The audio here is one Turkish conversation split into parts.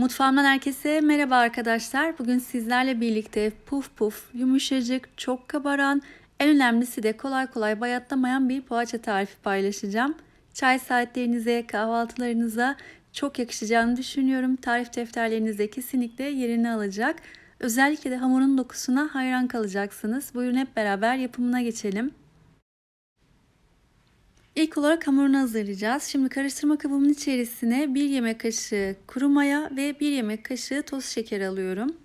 Mutfağımdan herkese merhaba arkadaşlar. Bugün sizlerle birlikte puf puf, yumuşacık, çok kabaran, en önemlisi de kolay kolay bayatlamayan bir poğaça tarifi paylaşacağım. Çay saatlerinize, kahvaltılarınıza çok yakışacağını düşünüyorum. Tarif defterlerinizde kesinlikle yerini alacak. Özellikle de hamurun dokusuna hayran kalacaksınız. Buyurun hep beraber yapımına geçelim. İlk olarak hamurunu hazırlayacağız. Şimdi karıştırma kabımın içerisine 1 yemek kaşığı kuru maya ve 1 yemek kaşığı toz şeker alıyorum.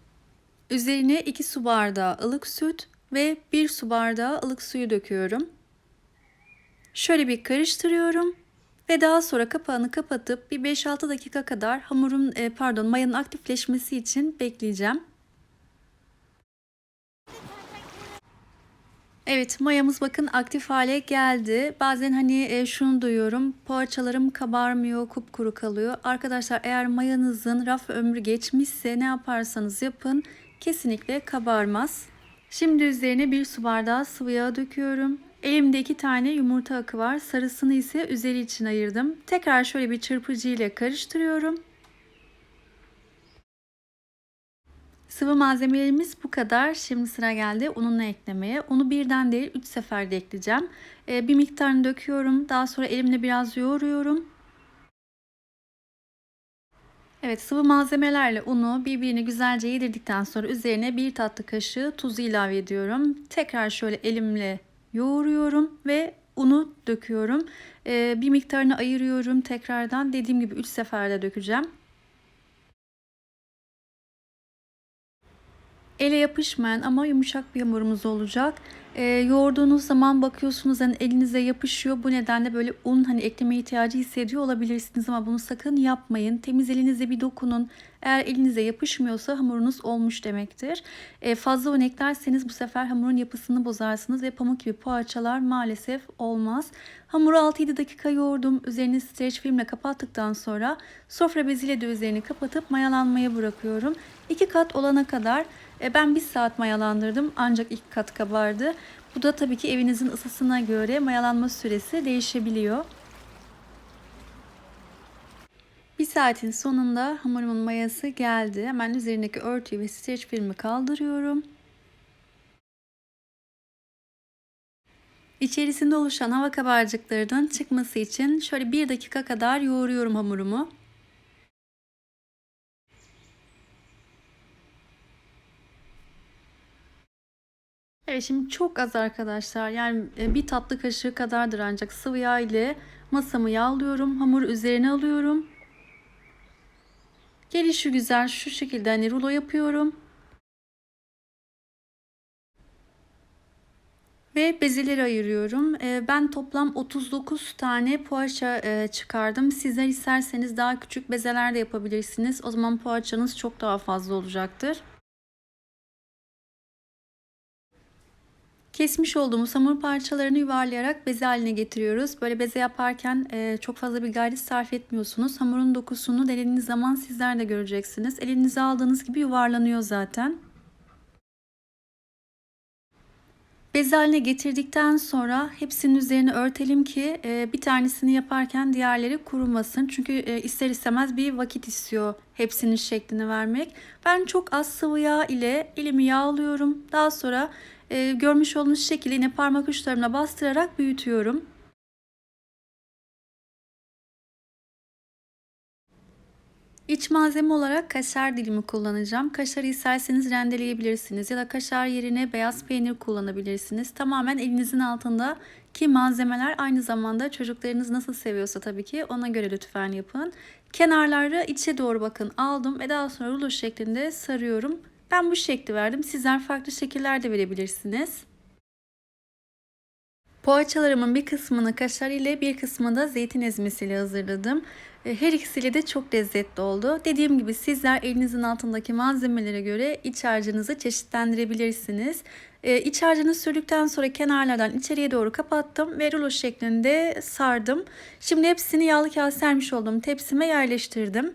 Üzerine 2 su bardağı ılık süt ve 1 su bardağı ılık suyu döküyorum. Şöyle bir karıştırıyorum ve daha sonra kapağını kapatıp bir 5-6 dakika kadar hamurun pardon mayanın aktifleşmesi için bekleyeceğim. Evet mayamız bakın aktif hale geldi. Bazen hani e, şunu duyuyorum. Poğaçalarım kabarmıyor, kupkuru kalıyor. Arkadaşlar eğer mayanızın raf ömrü geçmişse ne yaparsanız yapın kesinlikle kabarmaz. Şimdi üzerine bir su bardağı sıvı yağ döküyorum. Elimde iki tane yumurta akı var. Sarısını ise üzeri için ayırdım. Tekrar şöyle bir çırpıcı ile karıştırıyorum. Sıvı malzemelerimiz bu kadar. Şimdi sıra geldi ununu eklemeye. Unu birden değil 3 seferde ekleyeceğim. Ee, bir miktarını döküyorum. Daha sonra elimle biraz yoğuruyorum. Evet sıvı malzemelerle unu birbirini güzelce yedirdikten sonra üzerine bir tatlı kaşığı tuzu ilave ediyorum. Tekrar şöyle elimle yoğuruyorum ve unu döküyorum. Ee, bir miktarını ayırıyorum tekrardan. Dediğim gibi 3 seferde dökeceğim. Ele yapışmayan ama yumuşak bir hamurumuz olacak. E, yoğurduğunuz zaman bakıyorsunuz hani elinize yapışıyor. Bu nedenle böyle un hani ekleme ihtiyacı hissediyor olabilirsiniz ama bunu sakın yapmayın. Temiz elinize bir dokunun. Eğer elinize yapışmıyorsa hamurunuz olmuş demektir. E, fazla un eklerseniz bu sefer hamurun yapısını bozarsınız ve pamuk gibi poğaçalar maalesef olmaz. Hamuru 6-7 dakika yoğurdum. Üzerini streç filmle kapattıktan sonra sofra beziyle de üzerini kapatıp mayalanmaya bırakıyorum. 2 kat olana kadar e, ben bir saat mayalandırdım ancak ilk kat kabardı. Bu da tabii ki evinizin ısısına göre mayalanma süresi değişebiliyor. Bir saatin sonunda hamurumun mayası geldi. Hemen üzerindeki örtüyü ve streç filmi kaldırıyorum. İçerisinde oluşan hava kabarcıklarının çıkması için şöyle bir dakika kadar yoğuruyorum hamurumu. Evet şimdi çok az arkadaşlar yani e, bir tatlı kaşığı kadardır ancak sıvı yağ ile masamı yağlıyorum. Hamuru üzerine alıyorum. Gelişi güzel şu şekilde hani rulo yapıyorum. Ve bezeleri ayırıyorum. E, ben toplam 39 tane poğaça e, çıkardım. Sizler isterseniz daha küçük bezeler de yapabilirsiniz. O zaman poğaçanız çok daha fazla olacaktır. Kesmiş olduğumuz hamur parçalarını yuvarlayarak beze haline getiriyoruz. Böyle beze yaparken e, çok fazla bir gayret sarf etmiyorsunuz. Hamurun dokusunu denediğiniz zaman sizler de göreceksiniz. Elinize aldığınız gibi yuvarlanıyor zaten. Beze haline getirdikten sonra hepsinin üzerine örtelim ki e, bir tanesini yaparken diğerleri kurumasın. Çünkü e, ister istemez bir vakit istiyor hepsinin şeklini vermek. Ben çok az sıvı yağ ile elimi yağlıyorum. Daha sonra e, görmüş olduğunuz şekilde yine parmak uçlarımla bastırarak büyütüyorum. İç malzeme olarak kaşar dilimi kullanacağım. Kaşarı isterseniz rendeleyebilirsiniz ya da kaşar yerine beyaz peynir kullanabilirsiniz. Tamamen elinizin altında ki malzemeler aynı zamanda çocuklarınız nasıl seviyorsa tabii ki ona göre lütfen yapın. Kenarları içe doğru bakın aldım ve daha sonra rulo şeklinde sarıyorum. Ben bu şekli verdim. Sizler farklı şekiller de verebilirsiniz. Poğaçalarımın bir kısmını kaşar ile bir kısmını da zeytin ezmesiyle hazırladım. E, her ikisiyle de çok lezzetli oldu. Dediğim gibi sizler elinizin altındaki malzemelere göre iç harcınızı çeşitlendirebilirsiniz. E, iç harcını sürdükten sonra kenarlardan içeriye doğru kapattım ve rulo şeklinde sardım. Şimdi hepsini yağlı kağıt sermiş olduğum tepsime yerleştirdim.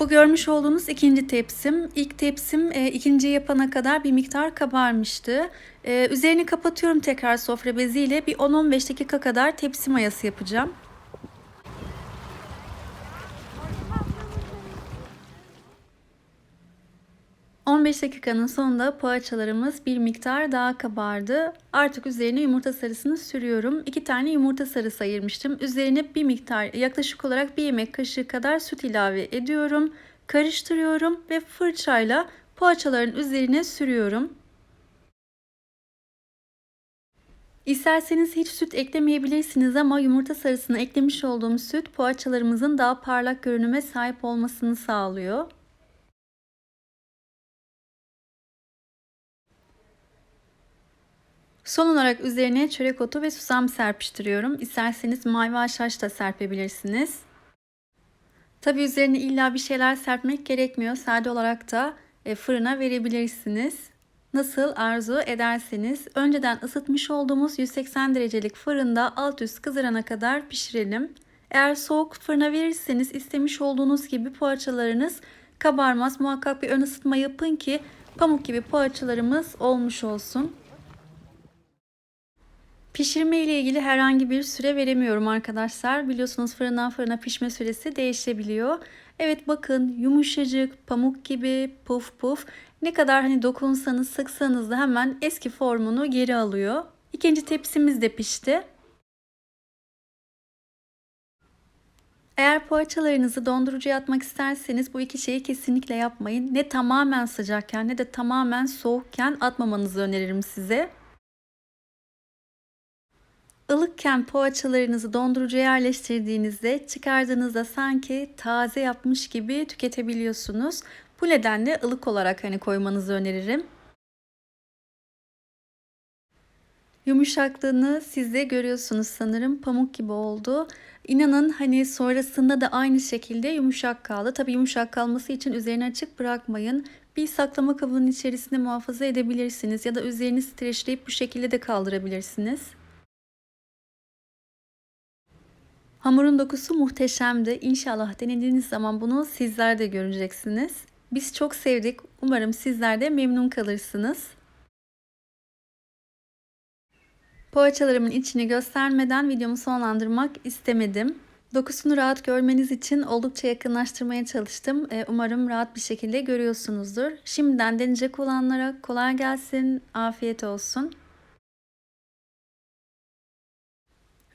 Bu görmüş olduğunuz ikinci tepsim. İlk tepsim e, ikinci yapana kadar bir miktar kabarmıştı. E, üzerini kapatıyorum tekrar sofra beziyle. Bir 10-15 dakika kadar tepsi mayası yapacağım. 15 dakikanın sonunda poğaçalarımız bir miktar daha kabardı. Artık üzerine yumurta sarısını sürüyorum. 2 tane yumurta sarısı ayırmıştım. Üzerine bir miktar yaklaşık olarak bir yemek kaşığı kadar süt ilave ediyorum. Karıştırıyorum ve fırçayla poğaçaların üzerine sürüyorum. İsterseniz hiç süt eklemeyebilirsiniz ama yumurta sarısına eklemiş olduğum süt poğaçalarımızın daha parlak görünüme sahip olmasını sağlıyor. Son olarak üzerine çörek otu ve susam serpiştiriyorum. İsterseniz mavi haşhaş da serpebilirsiniz. Tabi üzerine illa bir şeyler serpmek gerekmiyor. Sade olarak da e, fırına verebilirsiniz. Nasıl arzu ederseniz önceden ısıtmış olduğumuz 180 derecelik fırında alt üst kızarana kadar pişirelim. Eğer soğuk fırına verirseniz istemiş olduğunuz gibi poğaçalarınız kabarmaz. Muhakkak bir ön ısıtma yapın ki pamuk gibi poğaçalarımız olmuş olsun. Pişirme ile ilgili herhangi bir süre veremiyorum arkadaşlar. Biliyorsunuz fırından fırına pişme süresi değişebiliyor. Evet bakın yumuşacık, pamuk gibi, puf puf. Ne kadar hani dokunsanız, sıksanız da hemen eski formunu geri alıyor. İkinci tepsimiz de pişti. Eğer poğaçalarınızı dondurucuya atmak isterseniz bu iki şeyi kesinlikle yapmayın. Ne tamamen sıcakken ne de tamamen soğukken atmamanızı öneririm size. Ilıkken poğaçalarınızı dondurucuya yerleştirdiğinizde çıkardığınızda sanki taze yapmış gibi tüketebiliyorsunuz. Bu nedenle ılık olarak hani koymanızı öneririm. Yumuşaklığını siz de görüyorsunuz sanırım pamuk gibi oldu. İnanın hani sonrasında da aynı şekilde yumuşak kaldı. Tabii yumuşak kalması için üzerine açık bırakmayın. Bir saklama kabının içerisinde muhafaza edebilirsiniz ya da üzerini streçleyip bu şekilde de kaldırabilirsiniz. Hamurun dokusu muhteşemdi. İnşallah denediğiniz zaman bunu sizler de göreceksiniz. Biz çok sevdik. Umarım sizler de memnun kalırsınız. Poğaçalarımın içini göstermeden videomu sonlandırmak istemedim. Dokusunu rahat görmeniz için oldukça yakınlaştırmaya çalıştım. E, umarım rahat bir şekilde görüyorsunuzdur. Şimdiden deneyecek olanlara kolay gelsin, afiyet olsun.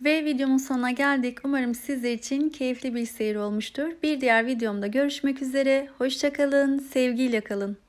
Ve videomun sonuna geldik. Umarım sizler için keyifli bir seyir olmuştur. Bir diğer videomda görüşmek üzere. Hoşçakalın, sevgiyle kalın.